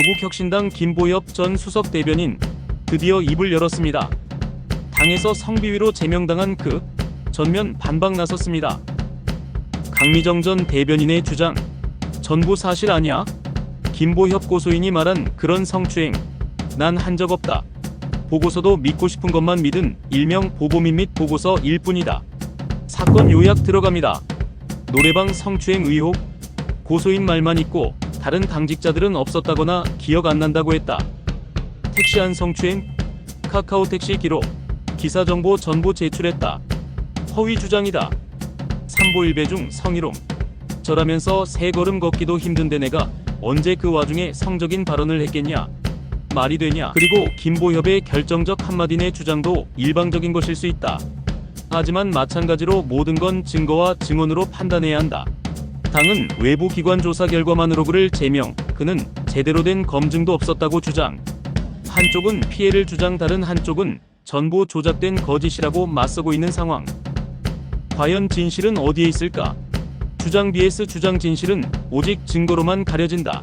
조국혁신당 김보엽 전 수석 대변인 드디어 입을 열었습니다. 당에서 성비위로 제명당한 그 전면 반박 나섰습니다. 강미정 전 대변인의 주장 전부 사실 아니야? 김보협 고소인이 말한 그런 성추행 난 한 적 없다. 보고서도 믿고 싶은 것만 믿은 일명 보고민 및 보고서일 뿐이다. 사건 요약 들어갑니다. 노래방 성추행 의혹 고소인 말만 있고 다른 당직자들은 없었다거나 기억 안 난다고 했다. 택시 안 성추행 카카오 택시 기록 기사 정보 전부 제출했다. 허위 주장이다. 삼보일배 중 성희롱. 저라면서 세 걸음 걷기도 힘든데 내가 언제 그 와중에 성적인 발언을 했겠냐? 말이 되냐? 그리고 김보협의 결정적 한마디 내 주장도 일방적인 것일 수 있다. 하지만 마찬가지로 모든 건 증거와 증언으로 판단해야 한다. 당은 외부 기관 조사 결과만으로 그를 제명, 그는 제대로 된 검증도 없었다고 주장. 한쪽은 피해를 주장 다른 한쪽은 전부 조작된 거짓이라고 맞서고 있는 상황. 과연 진실은 어디에 있을까? 주장 vs 주장 진실은 오직 증거로만 가려진다.